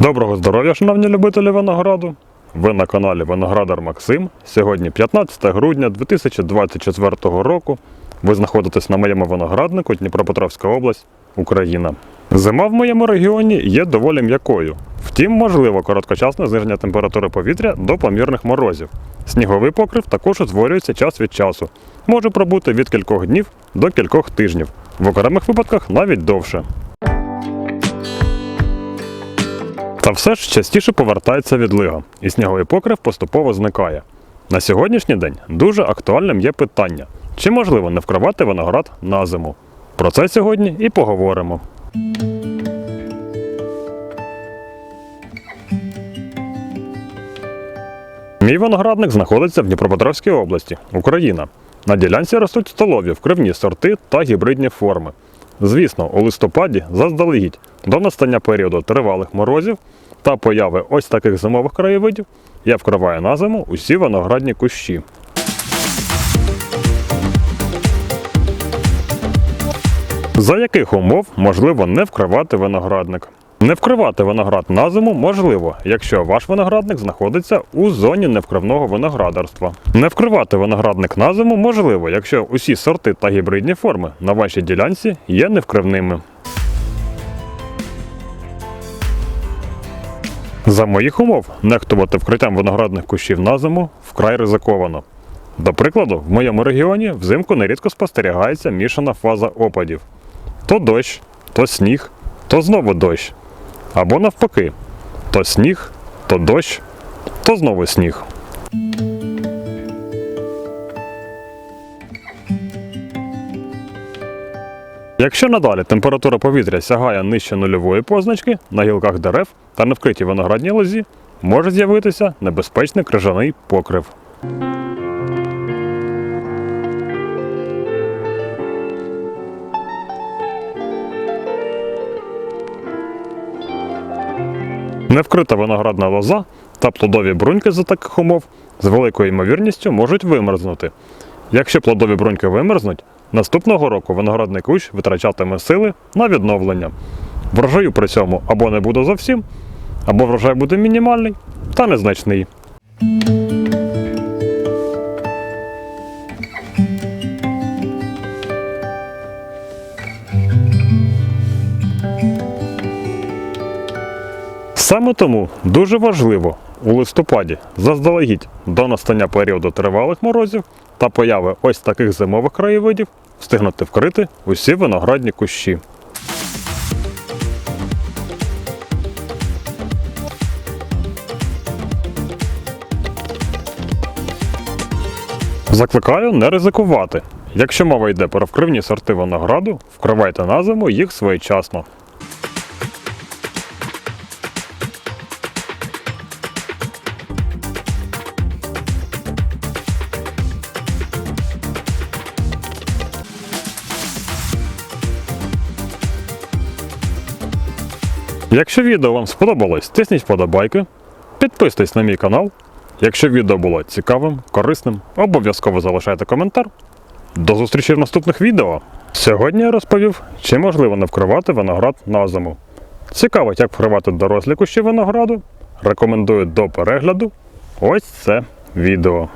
Доброго здоров'я, шановні любителі винограду! Ви на каналі Виноградар Максим. Сьогодні 15 грудня 2024 року. Ви знаходитесь на моєму винограднику Дніпропетровська область, Україна. Зима в моєму регіоні є доволі м'якою. Втім, можливо короткочасне зниження температури повітря до помірних морозів. Сніговий покрив також утворюється час від часу. Може пробути від кількох днів до кількох тижнів, в окремих випадках навіть довше. Та все ж частіше повертається відлига, і сніговий покрив поступово зникає. На сьогоднішній день дуже актуальним є питання, чи можливо не вкривати виноград на зиму. Про це сьогодні і поговоримо. Мій виноградник знаходиться в Дніпропетровській області, Україна. На ділянці ростуть столові, вкривні сорти та гібридні форми. Звісно, у листопаді заздалегідь до настання періоду тривалих морозів та появи ось таких зимових краєвидів я вкриваю на зиму усі виноградні кущі. За яких умов можливо не вкривати виноградник? Не вкривати виноград на зиму можливо, якщо ваш виноградник знаходиться у зоні невкривного виноградарства. Не вкривати виноградник на зиму можливо, якщо усі сорти та гібридні форми на вашій ділянці є невкривними. За моїх умов нехтувати вкриттям виноградних кущів на зиму вкрай ризиковано. До прикладу, в моєму регіоні взимку нерідко спостерігається мішана фаза опадів: то дощ, то сніг, то знову дощ. Або навпаки, то сніг, то дощ, то знову сніг. Якщо надалі температура повітря сягає нижче нульової позначки на гілках дерев та на вкритій виноградній лозі, може з'явитися небезпечний крижаний покрив. Невкрита виноградна лоза та плодові бруньки за таких умов з великою ймовірністю можуть вимерзнути. Якщо плодові бруньки вимерзнуть, наступного року виноградний кущ витрачатиме сили на відновлення. Врожаю при цьому або не буде зовсім, або врожай буде мінімальний та незначний. Саме тому дуже важливо у листопаді заздалегідь до настання періоду тривалих морозів та появи ось таких зимових краєвидів встигнути вкрити усі виноградні кущі. Закликаю не ризикувати. Якщо мова йде про вкривні сорти винограду, вкривайте на зиму їх своєчасно. Якщо відео вам сподобалось, тисніть вподобайки, підписуйтесь на мій канал. Якщо відео було цікавим, корисним, обов'язково залишайте коментар. До зустрічі в наступних відео. Сьогодні я розповів, чи можливо не вкривати виноград на зиму. Цікавить, як вкривати дорослі кущі винограду. Рекомендую до перегляду ось це відео.